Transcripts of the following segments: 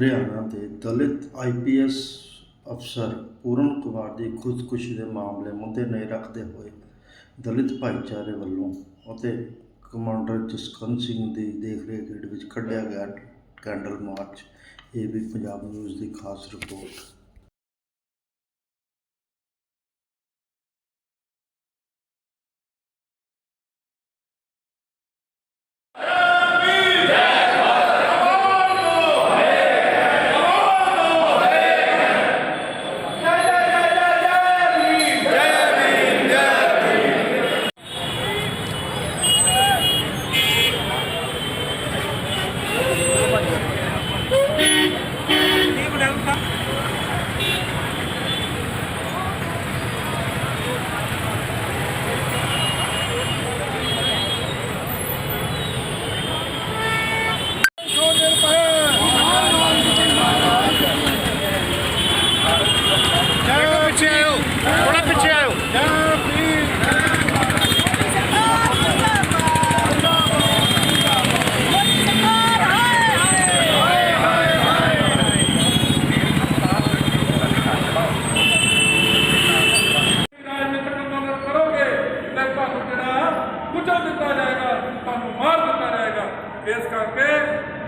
ਹਰਿਆਣਾ ਦੇ ਦਲਿਤ ਆਈਪੀਐਸ ਅਫਸਰ ਪੂਰਨ ਕੁਮਾਰ ਦੀ ਖੁਦਕੁਸ਼ੀ ਦੇ ਮਾਮਲੇ ਮੁੱਦੇ ਨਜ਼ਰ ਰੱਖਦੇ ਹੋਏ ਦਲਿਤ ਭਾਈਚਾਰੇ ਵੱਲੋਂ ਅਤੇ ਕਮਾਂਡਰ ਜਸਕੰਤ ਸਿੰਘ ਦੀ ਦੇਖਰੇਖ ਹੇਠ ਵਿੱਚ ਕੱਢਿਆ ਗਿਆ ਕੈਂਡਲ ਮਾਰਚ, ਇਹ ਵੀ ਪੰਜਾਬ ਨਿਊਜ਼ ਦੀ ਖਾਸ ਰਿਪੋਰਟ ਪਿੱਛੇ ਆਇਓ ਥੋੜਾ ਪਿੱਛੇ ਆਇਓ ਰਾਜਨੀਤਿਕ ਅੰਦੋਲਨ ਕਰੋਗੇ ਤੇ ਤੁਹਾਨੂੰ ਜਿਹੜਾ ਕੁਚਲ ਦਿੱਤਾ ਜਾਏਗਾ, ਤੁਹਾਨੂੰ ਮਾਰ ਦਿੱਤਾ ਜਾਏਗਾ। ਇਸ ਕਰਕੇ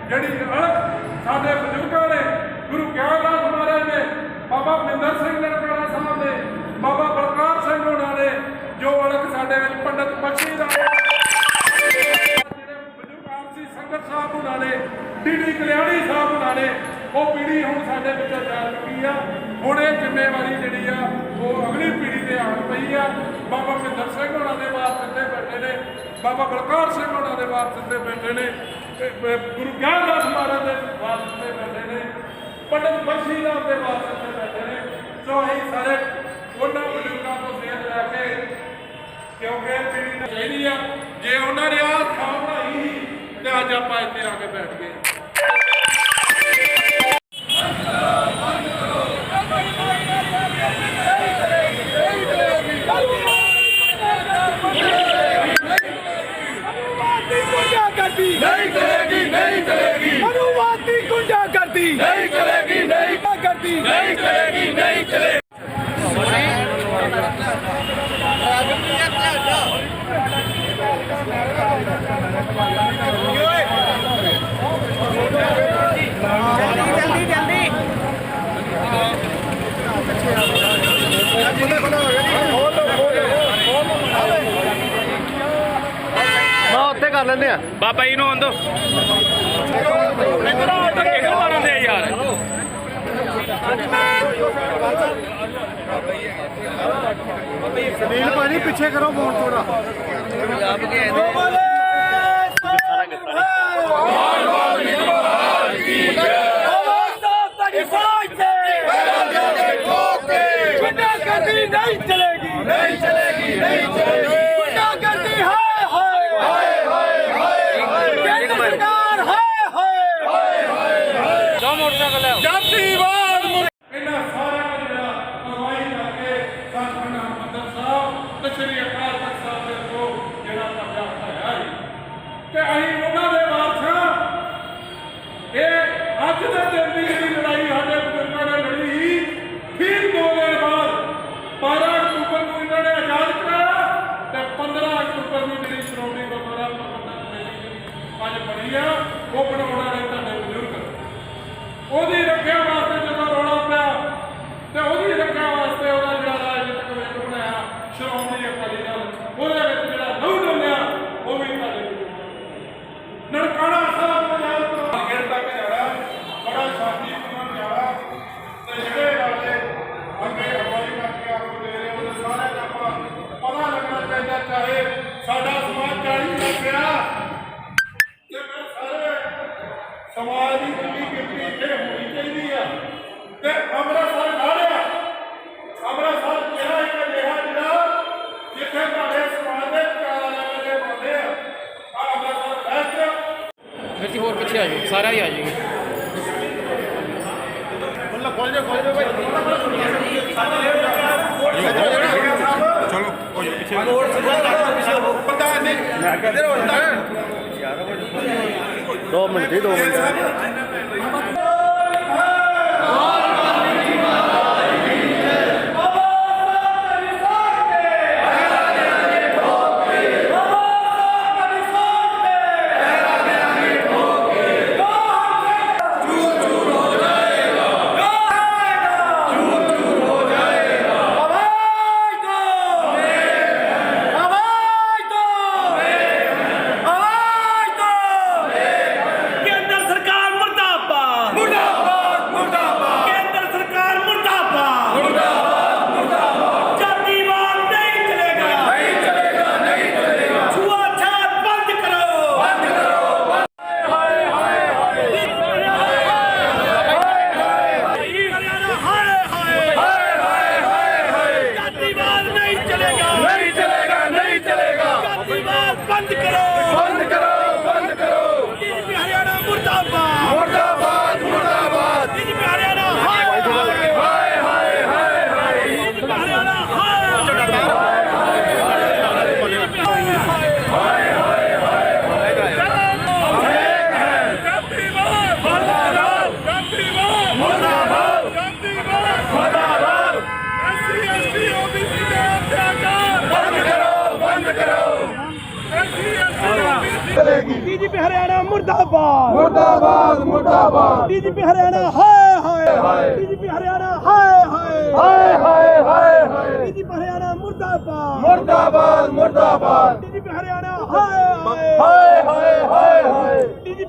ਜਿਹੜੀ ਅਣਖ ਸਾਡੇ ਬਜ਼ੁਰਗਾਂ ਨੇ, ਗੁਰੂ ਗਿਆਨਦਾਸ ਮਹਾਰਾਜ ਨੇ, ਬਾਬਾ ਮਹਿੰਦਰ ਸਿੰਘ ਨਨਕਾਣਾ ਸਾਹਿਬ ਨੇ, ਬਾਬਾ ਬਲਕਾਰ ਸਿੰਘ ਹੋਣਾ ਨੇ, ਜੋ ਅਣਖ ਸਾਡੇ ਵਿੱਚ ਪੰਡਤ ਬਖਸ਼ੀ ਦਾ ਸੰਗਤ ਸਾਹਿਬ ਉਹਨਾਂ ਨੇ ਡੀਡੀ ਕਲਿਆਣੀ ਸਾਹਿਬ ਉਹਨਾਂ ਨੇ, ਉਹ ਪੀੜ੍ਹੀ ਹੁਣ ਸਾਡੇ ਵਿੱਚੋਂ ਜਾ ਚੁੱਕੀ ਆ। ਹੁਣ ਇਹ ਜ਼ਿੰਮੇਵਾਰੀ ਜਿਹੜੀ ਆ, ਉਹ ਅਗਲੀ ਪੀੜ੍ਹੀ ਤੇ ਆਣ ਪਈ ਆ। ਬਾਬਾ ਮਹਿੰਦਰ ਸਿੰਘ ਹੋਣਾ ਦੇ ਬਾਤ ਬੈਠੇ ਨੇ। ਬਾਬਾ ਬਲਕਾਰ ਸਿੰਘ ਹੋਣਾ ਦੇ ਬਾਤ ਬੈਠੇ ਨੇ। ਤੇ ਬ- ਗੁਰੂ ਗਿਆਨਦਾਸ ਮਹਾਰਾਜ ਦੇ ਬਾਤ ਸਿੱਧੇ ਬੈਠੇ ਨੇ। ਪੰਡਤ ਬਖਸ਼ੀ ਰਾਮ ਦੇ ਬਾਤ ਬੈਠੇ ਨੇ। ਸੋ ਅਸੀਂ ਸਾਰੇ ਉਹਨਾਂ ਬਜ਼ੁਰਗਾਂ ਤੋਂ ਸੇਧ ਲੈ ਕੇ, ਕਿਉਂਕਿ ਪੀੜ੍ਹੀ ਚਾਹੀਦੀ ਆ, ਜੇ ਉਹਨਾਂ ਨੇ ਆਹ ਥਾਂ ਬਣਾਈ ਆ। ਬਾਬਾ ਜੀ ਨੂੰ ਆਂਦੋ ਧੱਕੇ ਕਿਉਂ ਮਾਰਦੇ ਆ ਯਾਰ ਸੁਨੀਲ ਭਾਜੀ ਪਿੱਛੇ ਕਰੋ ਫੋਨ ਥੋੜਾ ਨਹੀਂ ਚਲੇਗੀ ਨਹੀਂ ਚਲੇਗੀ ਨਹੀਂ ਚਲੇਗੀ ਗੁੰਡਾਗਰਦੀ ਹਾਏ ਹਾਏ ਹਾਏ ਹਾਏ ਹਾਏ ਸਰਕਾਰ ਹਾਏ ਹਾਏ ਦੋ ਮੋਟਰਸਾਈਕਲ ਲੈ ਜਾਤੀ ਵਾਰ ਇਹਨਾਂ ਸਾਰਿਆਂ ਨੂੰ ਜਿਹੜਾ ਅਗਵਾਈ ਕਰਕੇ ਸਤਿਗੁਰੂ ਹਰਿਮੰਦਰ ਸਾਹਿਬ ਤੇ ਸ੍ਰੀ ਅਕਾਲ ਤਖਤ ਸਾਹਿਬ ਦੇ ਕੋਲ ਜਿਹੜਾ ਕਬਜ਼ਾ ਹੋਇਆ ਹੈ ਤੇ ਅਸੀਂ ਉਹਨਾਂ ਦੇ ਵਾਰਸਾਂ ਇਹ ਅੱਜ ਦੇ ਦਿਨ ਦੀ ਜਿਹੜੀ ਲੜਾਈ ਸਾਡੇ ਬਜ਼ੁਰਗਾਂ ਨੇ ਲੜੀ ਸੀ ਫਿਰ ਦੋ ਦਿਨ ਬਾਅਦ 12 ਅਕਤੂਬਰ ਨੂੰ ਇਹਨਾਂ ਨੇ ਆਜ਼ਾਦ ਕਰਾਇਆ ਤੇ 15 ਅਕਤੂਬਰ ਨੂੰ ਜਿਹੜੀ ਸ਼੍ਰੋਮਣੀ ਗੁਰਦੁਆਰਾ ਪ੍ਰਬੰਧਕ ਕਮੇਟੀ ਜਿਹੜੀ ਅੱਜ ਕਿਧਰ ਹੋ ਜਾਂਦਾ? ਦੋ ਮਿੰਟ ਜੀ ਦੋ ਮਿੰਟ। ਮੁਰਦਾਬਾਦ ਮੁਰਦਾਬਾਦ। ਡੀਜੀਪੀ ਹਰਿਆਣਾ ਹਾਏ ਹਾਏ ਹਾਏ ਡੀਜੀਪੀ ਹਰਿਆਣਾ ਹਾਏ ਹਾਏ। ਹਾਏ ਹਾਏ ਹਾਏ ਹਾਏ। ਹਰਿਆਣਾ ਮੁਰਦਾਬਾਦ। ਮੁਰਦਾਬਾਦ ਮੁਰਦਾਬਾਦ। ਡੀਜੀਪੀ ਹਰਿਆਣਾ ਹਾਏ ਹਾਏ। ਹਾਏ ਹਾਏ ਹਾਏ ਹਾਏ।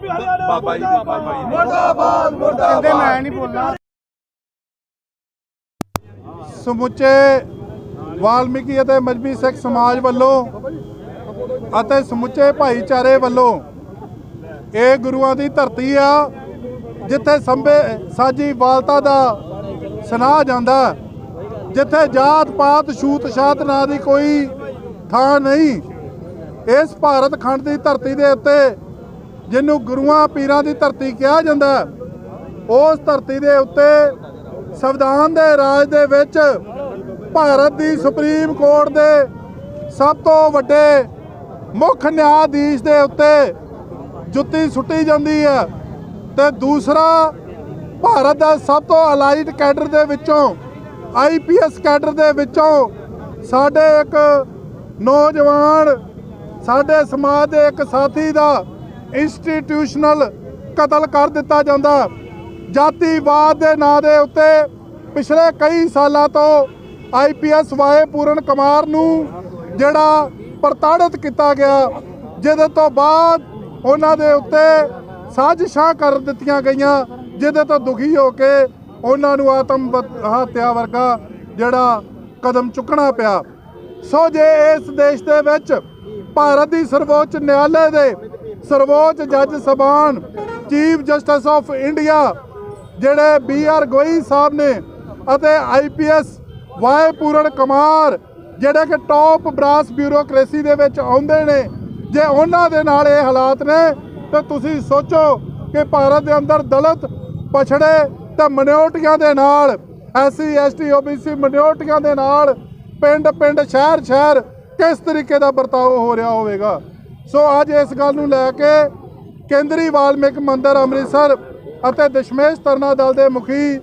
ਹਰਿਆਣਾ ਬਾਬਾ ਜੀ ਬਾਬਾ ਜੀ। ਮੁਰਦਾਬਾਦ ਮੁਰਦਾਬਾਦ। ਮੈਂ ਨਹੀਂ ਬੋਲਣਾ। ਸਮੁੱਚੇ ਵਾਲਮੀਕੀ ਅਤੇ ਮਜਬੀ ਸਿੱਖ ਸਮਾਜ ਵੱਲੋਂ ਅਤੇ ਸਮੁੱਚੇ ਭਾਈਚਾਰੇ ਵੱਲੋਂ ਇਹ ਗੁਰੂਆਂ ਦੀ ਧਰਤੀ ਆ, ਜਿੱਥੇ ਸੰਭੇ ਸਾਜੀ ਵਾਲਤਾ ਦਾ ਸੁਨਾਹ ਜਾਂਦਾ ਜਿੱਥੇ ਜਾਤ ਪਾਤ, ਛੂਤ ਛਾਤ ਨਾਂ ਦੀ ਕੋਈ ਥਾਂ ਨਹੀਂ। ਇਸ ਭਾਰਤ ਖੰਡ ਦੀ ਧਰਤੀ ਦੇ ਉੱਤੇ ਜਿਹਨੂੰ ਗੁਰੂਆਂ ਪੀਰਾਂ ਦੀ ਧਰਤੀ ਕਿਹਾ ਜਾਂਦਾ ਉਸ ਧਰਤੀ ਦੇ ਉੱਤੇ ਸੰਵਿਧਾਨ ਦੇ ਰਾਜ ਦੇ ਵਿੱਚ ਭਾਰਤ ਦੀ ਸੁਪਰੀਮ ਕੋਰਟ ਦੇ ਸਭ ਤੋਂ ਵੱਡੇ ਮੁੱਖ ਨਿਆਂਧੀਸ਼ ਦੇ ਉੱਤੇ ਜੁੱਤੀ ਸੁੱਟੀ ਜਾਂਦੀ ਹੈ। ਤੇ ਦੂਸਰਾ, ਭਾਰਤ ਦਾ ਸਭ ਤੋਂ ਅਲਾਈਟ ਕੈਡਰ ਦੇ ਵਿੱਚੋਂ ਆਈਪੀਐਸ ਕੈਡਰ ਦੇ ਵਿੱਚੋਂ ਸਾਡੇ ਇੱਕ ਨੌਜਵਾਨ, ਸਾਡੇ ਸਮਾਜ ਦੇ ਇੱਕ ਸਾਥੀ ਦਾ ਇੰਸਟੀਟਿਊਸ਼ਨਲ ਕਤਲ ਕਰ ਦਿੱਤਾ ਜਾਂਦਾ। ਜਾਤੀਵਾਦ ਦੇ ਨਾਂ ਦੇ ਉੱਤੇ ਪਿਛਲੇ ਕਈ ਸਾਲਾਂ ਤੋਂ ਆਈਪੀਐਸ ਵਾਏ ਪੂਰਨ ਕੁਮਾਰ ਨੂੰ ਜਿਹੜਾ ਪ੍ਰਤਾੜਿਤ ਕੀਤਾ ਗਿਆ, ਜਿਹਦੇ ਤੋਂ ਬਾਅਦ ਉਹਨਾਂ ਦੇ ਉੱਤੇ ਸਾਜ਼ਿਸ਼ਾਂ ਕਰ ਦਿੱਤੀਆਂ ਗਈਆਂ, ਜਿਹਦੇ ਤੋਂ ਦੁਖੀ ਹੋ ਕੇ ਉਹਨਾਂ ਨੂੰ ਆਤਮ ਹੱਤਿਆ ਵਰਗਾ ਜਿਹੜਾ ਕਦਮ ਚੁੱਕਣਾ ਪਿਆ। ਸੋ ਜੇ ਇਸ ਦੇਸ਼ ਦੇ ਵਿੱਚ ਭਾਰਤ ਦੀ ਸਰਵੋੱਚ ਨਿਆਲੇ ਦੇ ਸਰਵੋੱਚ ਜੱਜ ਸਬਾਨ ਚੀਫ ਜਸਟਿਸ ਆਫ ਇੰਡੀਆ ਜਿਹੜੇ ਬੀ ਆਰ ਗੋਈ ਸਾਹਿਬ ਨੇ ਅਤੇ ਆਈਪੀਐਸ ਵਾਏ ਪੂਰਨ ਕੁਮਾਰ ਜਿਹੜੇ ਕਿ ਟੌਪ ਬਰਾਸ ਬਿਊਰੋਕ੍ਰੇਸੀ ਦੇ ਵਿੱਚ ਆਉਂਦੇ ਨੇ ਜੇ ਉਹਨਾਂ ਦੇ ਨਾਲ ਇਹ ਹਾਲਾਤ ਨੇ, ਤਾਂ ਤੁਸੀਂ ਸੋਚੋ ਕਿ ਭਾਰਤ ਦੇ ਅੰਦਰ ਦਲਿਤ ਪਛੜੇ ਤੇ ਮਿਨੋਰਟੀਆਂ ਦੇ ਨਾਲ, ਐਸਸੀ, ਐਸਟੀ, ਓਬੀਸੀ ਮਿਨੋਰਟੀਆਂ ਦੇ ਨਾਲ ਪਿੰਡ ਪਿੰਡ, ਸ਼ਹਿਰ ਸ਼ਹਿਰ ਕਿਸ ਤਰੀਕੇ ਦਾ ਵਰਤਾਓ ਹੋ ਰਿਹਾ ਹੋਵੇਗਾ? ਸੋ ਅੱਜ ਇਸ ਗੱਲ ਨੂੰ ਲੈ ਕੇ ਕੇਂਦਰੀ ਵਾਲਮੀਕ ਮੰਦਿਰ ਅੰਮ੍ਰਿਤਸਰ ਅਤੇ ਦਸ਼ਮੇਸ਼ ਤਰਨਾ ਦਲ ਦੇ ਮੁਖੀ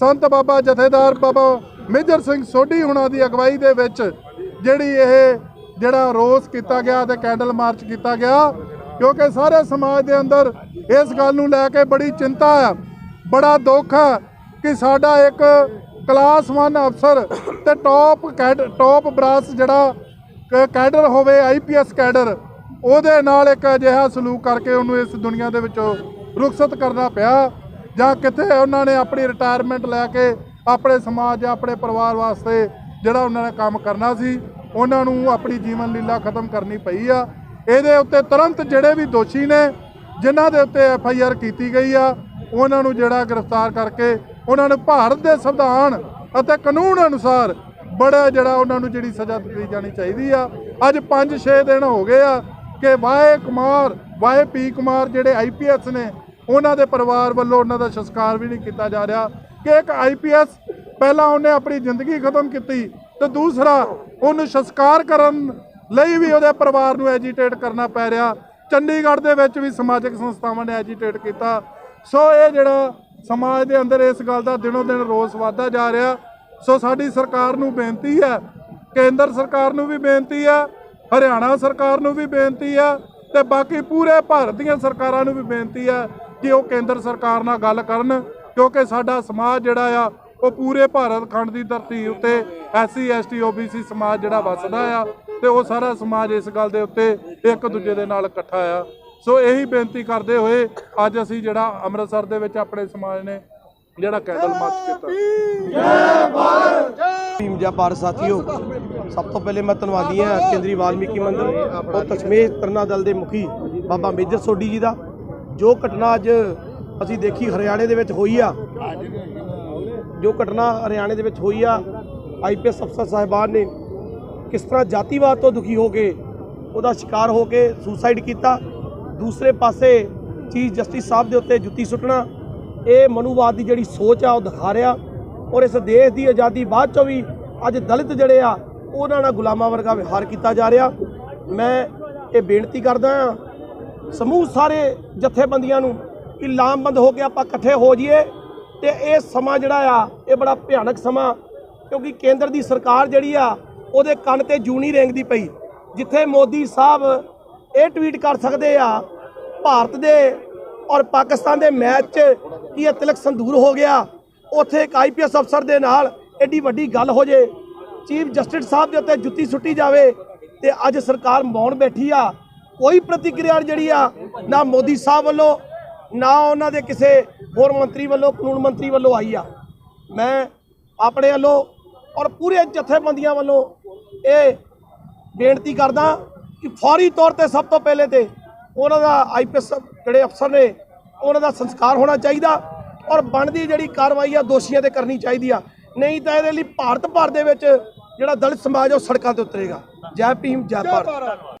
ਸੰਤ ਬਾਬਾ ਜਥੇਦਾਰ ਬਾਬਾ ਮੇਜਰ ਸਿੰਘ ਸੋਢੀ ਹੁਣਾਂ ਦੀ ਅਗਵਾਈ ਦੇ ਵਿੱਚ ਜਿਹੜੀ ਇਹ ਜਿਹੜਾ ਰੋਸ ਕੀਤਾ ਗਿਆ ਤੇ ਕੈਂਡਲ ਮਾਰਚ ਕੀਤਾ ਗਿਆ, ਕਿਉਂਕਿ ਸਾਰੇ ਸਮਾਜ ਦੇ ਅੰਦਰ ਇਸ ਗੱਲ ਨੂੰ ਲੈ ਕੇ ਬੜੀ ਚਿੰਤਾ ਹੈ, ਬੜਾ ਦੁੱਖ ਹੈ ਕਿ ਸਾਡਾ ਇੱਕ ਕਲਾਸ 1 ਅਫਸਰ ਤੇ ਟੌਪ ਟੌਪ ਬਰਾਸ ਜਿਹੜਾ ਕ- ਕੈਡਰ ਹੋਵੇ ਆਈਪੀਐਸ ਕੈਡਰ, ਉਹਦੇ ਨਾਲ ਇੱਕ ਅਜਿਹਾ ਸਲੂਕ ਕਰਕੇ ਉਹਨੂੰ ਇਸ ਦੁਨੀਆ ਦੇ ਵਿੱਚੋਂ ਰੁਖਸਤ ਕਰਨਾ ਪਿਆ ਜਾਂ ਕਿਤੇ ਉਹਨਾਂ ਨੇ ਆਪਣੀ ਰਿਟਾਇਰਮੈਂਟ ਲੈ ਕੇ ਆਪਣੇ ਸਮਾਜ ਜਾਂ ਆਪਣੇ ਪਰਿਵਾਰ ਵਾਸਤੇ ਜਿਹੜਾ ਉਹਨਾਂ ਨੇ ਕੰਮ ਕਰਨਾ ਸੀ। ਉਹਨਾਂ ਨੂੰ ਆਪਣੀ ਜੀਵਨ ਲੀਲਾ ਖਤਮ ਕਰਨੀ ਪਈ ਆ। ਇਹਦੇ ਉੱਤੇ ਤੁਰੰਤ ਜਿਹੜੇ ਵੀ ਦੋਸ਼ੀ ਨੇ, ਜਿਨ੍ਹਾਂ ਦੇ ਉੱਤੇ ਐਫ ਆਈ ਆਰ ਕੀਤੀ ਗਈ ਆ, ਉਹਨਾਂ ਨੂੰ ਜਿਹੜਾ ਗ੍ਰਿਫਤਾਰ ਕਰਕੇ ਉਹਨਾਂ ਨੂੰ ਭਾਰਤ ਦੇ ਸੰਵਿਧਾਨ ਅਤੇ ਕਾਨੂੰਨ ਅਨੁਸਾਰ ਬੜਾ ਜਿਹੜਾ ਉਹਨਾਂ ਨੂੰ ਜਿਹੜੀ ਸਜ਼ਾ ਦਿੱਤੀ ਜਾਣੀ ਚਾਹੀਦੀ ਆ। ਅੱਜ 5-6 ਦਿਨ ਹੋ ਗਏ ਆ ਕਿ Y Kumar Y P Kumar ਜਿਹੜੇ ਆਈਪੀਐਸ ਨੇ, ਉਹਨਾਂ ਦੇ ਪਰਿਵਾਰ ਵੱਲੋਂ ਉਹਨਾਂ ਦਾ ਸੰਸਕਾਰ ਵੀ ਨਹੀਂ ਕੀਤਾ ਜਾ ਰਿਹਾ। ਕਿ ਇੱਕ ਆਈਪੀਐਸ ਪਹਿਲਾਂ ਉਹਨੇ ਆਪਣੀ ਜ਼ਿੰਦਗੀ ਖਤਮ ਕੀਤੀ ਤੇ ਦੂਸਰਾ, ਉਹਨੂੰ ਸੰਸਕਾਰ ਕਰਨ ਲਈ ਵੀ ਉਹਦੇ ਪਰਿਵਾਰ ਨੂੰ ਐਜੀਟੇਟ ਕਰਨਾ ਪੈ ਰਿਹਾ। ਚੰਡੀਗੜ੍ਹ ਦੇ ਵਿੱਚ ਵੀ ਸਮਾਜਿਕ ਸੰਸਥਾਵਾਂ ਨੇ ਐਜੀਟੇਟ ਕੀਤਾ। ਸੋ ਇਹ ਜਿਹੜਾ ਸਮਾਜ ਦੇ ਅੰਦਰ ਇਸ ਗੱਲ ਦਾ ਦਿਨੋ ਦਿਨ ਰੋਸ ਵਧਦਾ ਜਾ ਰਿਹਾ। ਸੋ ਸਾਡੀ ਸਰਕਾਰ ਨੂੰ ਬੇਨਤੀ ਹੈ, ਕੇਂਦਰ ਸਰਕਾਰ ਨੂੰ ਵੀ ਬੇਨਤੀ ਹੈ, ਹਰਿਆਣਾ ਸਰਕਾਰ ਨੂੰ ਵੀ ਬੇਨਤੀ ਹੈ ਤੇ ਬਾਕੀ ਪੂਰੇ ਭਾਰਤ ਦੀਆਂ ਸਰਕਾਰਾਂ ਨੂੰ ਵੀ ਬੇਨਤੀ ਹੈ ਕਿ ਉਹ ਕੇਂਦਰ ਸਰਕਾਰ ਨਾਲ ਗੱਲ ਕਰਨ ਕਿਉਂਕਿ ਸਾਡਾ ਸਮਾਜ ਜਿਹੜਾ ਆ ਉਹ ਪੂਰੇ ਭਾਰਤ ਖੰਡ ਦੀ ਧਰਤੀ ਉੱਤੇ ਐਸਸੀ, ਐਸਟੀ, ਓਬੀਸੀ ਸਮਾਜ ਜਿਹੜਾ ਵੱਸਦਾ ਆ ਤੇ ਉਹ ਸਾਰਾ ਸਮਾਜ ਇਸ ਗੱਲ ਦੇ ਉੱਤੇ ਇੱਕ ਦੂਜੇ ਦੇ ਨਾਲ ਇਕੱਠਾ ਆ। ਸੋ ਇਹੀ ਬੇਨਤੀ ਕਰਦੇ ਹੋਏ ਅੱਜ ਅਸੀਂ ਜਿਹੜਾ ਅੰਮ੍ਰਿਤਸਰ ਦੇ ਵਿੱਚ ਆਪਣੇ ਸਮਾਜ ਨੇ ਜਿਹੜਾ ਕੈਂਡਲ ਮਾਰਚ ਕੀਤਾ। ਟੀਮ ਜਾਂ ਭਾਰਤ ਸਾਥੀਓ, ਸਭ ਤੋਂ ਪਹਿਲੇ ਮੈਂ ਧੰਨਵਾਦੀ ਹਾਂ ਕੇਂਦਰੀ ਵਾਲਮੀਕੀ ਮੰਦਿਰ ਔਰ ਦਸ਼ਮੇਸ਼ ਤਰਨਾ ਦਲ ਦੇ ਮੁਖੀ ਬਾਬਾ ਮੇਜਰ ਸੋਢੀ ਜੀ ਦਾ। ਜੋ ਘਟਨਾ ਅੱਜ ਅਸੀਂ ਦੇਖੀ ਹਰਿਆਣੇ ਦੇ ਵਿੱਚ ਹੋਈ ਆ ਜੋ ਘਟਨਾ ਹਰਿਆਣੇ ਦੇ ਵਿੱਚ ਹੋਈ ਆ ਆਈਪੀਐਸ ਅਫਸਰ ਸਾਹਿਬਾਨ ਨੇ ਕਿਸ ਤਰ੍ਹਾਂ ਜਾਤੀਵਾਦ ਤੋਂ ਦੁਖੀ ਹੋ ਕੇ ਉਹਦਾ ਸ਼ਿਕਾਰ ਹੋ ਕੇ ਸੁਸਾਈਡ ਕੀਤਾ, ਦੂਸਰੇ ਪਾਸੇ ਚੀਫ ਜਸਟਿਸ ਸਾਹਿਬ ਦੇ ਉੱਤੇ ਜੁੱਤੀ ਸੁੱਟਣਾ, ਇਹ ਮਨੂਵਾਦ ਦੀ ਜਿਹੜੀ ਸੋਚ ਆ ਉਹ ਦਿਖਾ ਰਿਹਾ ਔਰ ਇਸ ਦੇਸ਼ ਦੀ ਆਜ਼ਾਦੀ ਬਾਅਦ ਚੋਂ ਵੀ ਅੱਜ ਦਲਿਤ ਜਿਹੜੇ ਆ, ਉਹਨਾਂ ਨਾਲ ਗੁਲਾਮਾਂ ਵਰਗਾ ਵਿਹਾਰ ਕੀਤਾ ਜਾ ਰਿਹਾ। ਮੈਂ ਇਹ ਬੇਨਤੀ ਕਰਦਾ ਹਾਂ, ਸਮੂਹ ਸਾਰੇ ਜਥੇਬੰਦੀਆਂ ਨੂੰ ਕਿ ਲਾਮਬੰਦ ਹੋ ਕੇ ਆਪਾਂ ਇਕੱਠੇ ਹੋ ਜਾਈਏ। ਤੇ ਇਹ ਸਮਾਂ ਜਿਹੜਾ ਆ, ਇਹ ਬੜਾ ਭਿਆਨਕ ਸਮਾਂ, ਕਿਉਂਕਿ ਕੇਂਦਰ ਦੀ ਸਰਕਾਰ ਜਿਹੜੀ ਆ, ਉਹਦੇ ਕੰਨ ਤੇ ਜੂਨੀ ਰੇਂਗਦੀ ਪਈ। ਜਿੱਥੇ ਮੋਦੀ ਸਾਹਿਬ ਇਹ ਟਵੀਟ ਕਰ ਸਕਦੇ ਆ, ਭਾਰਤ ਦੇ ਔਰ ਪਾਕਿਸਤਾਨ ਦੇ ਮੈਚ 'ਚ ਕੀ ਇਹ ਤਿਲਕ ਸੰਦੂਰ ਹੋ ਗਿਆ, ਉੱਥੇ ਇੱਕ ਆਈਪੀਐਸ ਅਫਸਰ ਦੇ ਨਾਲ ਐਡੀ ਵੱਡੀ ਗੱਲ ਹੋ ਜੇ, ਚੀਫ ਜਸਟਿਸ ਸਾਹਿਬ ਦੇ ਉੱਤੇ ਜੁੱਤੀ ਸੁੱਟੀ ਜਾਵੇ, ਤੇ ਅੱਜ ਸਰਕਾਰ ਮੌਨ ਬੈਠੀ ਆ, ਕੋਈ ਪ੍ਰਤੀਕਿਰਿਆ ਜਿਹੜੀ ਆ, ਨਾ ਮੋਦੀ ਸਾਹਿਬ ਵੱਲੋਂ ਨਾ ਉਹਨਾਂ ਦੇ ਕਿਸੇ ਹੋਰ ਮੰਤਰੀ ਵੱਲੋਂ, ਕਾਨੂੰਨ ਮੰਤਰੀ ਵੱਲੋਂ ਆਈ ਆ। ਮੈਂ ਆਪਣੇ ਵੱਲੋਂ ਔਰ ਪੂਰੇ ਜਥੇਬੰਦੀਆਂ ਵੱਲੋਂ ਇਹ ਬੇਨਤੀ ਕਰਦਾ ਕਿ ਫੌਰੀ ਤੌਰ ਤੇ ਸਭ ਤੋਂ ਪਹਿਲੇ ਤੇ ਉਹਨਾਂ ਦਾ ਆਈਪੀਐਸ ਜਿਹੜੇ ਅਫਸਰ ਨੇ, ਉਹਨਾਂ ਦਾ ਸੰਸਕਾਰ ਹੋਣਾ ਚਾਹੀਦਾ ਔਰ ਬਣਦੀ ਜਿਹੜੀ ਕਾਰਵਾਈ ਆ, ਦੋਸ਼ੀਆਂ ਤੇ ਕਰਨੀ ਚਾਹੀਦੀ ਆ। ਨਹੀਂ ਤਾਂ ਇਹਦੇ ਲਈ ਭਾਰਤ ਭਰ ਦੇ ਵਿੱਚ ਜਿਹੜਾ ਦਲਿਤ ਸਮਾਜ ਉਹ ਸੜਕਾਂ ਤੇ ਉਤਰੇਗਾ। ਜੈ ਭੀਮ, ਜੈ ਭਾਰਤ।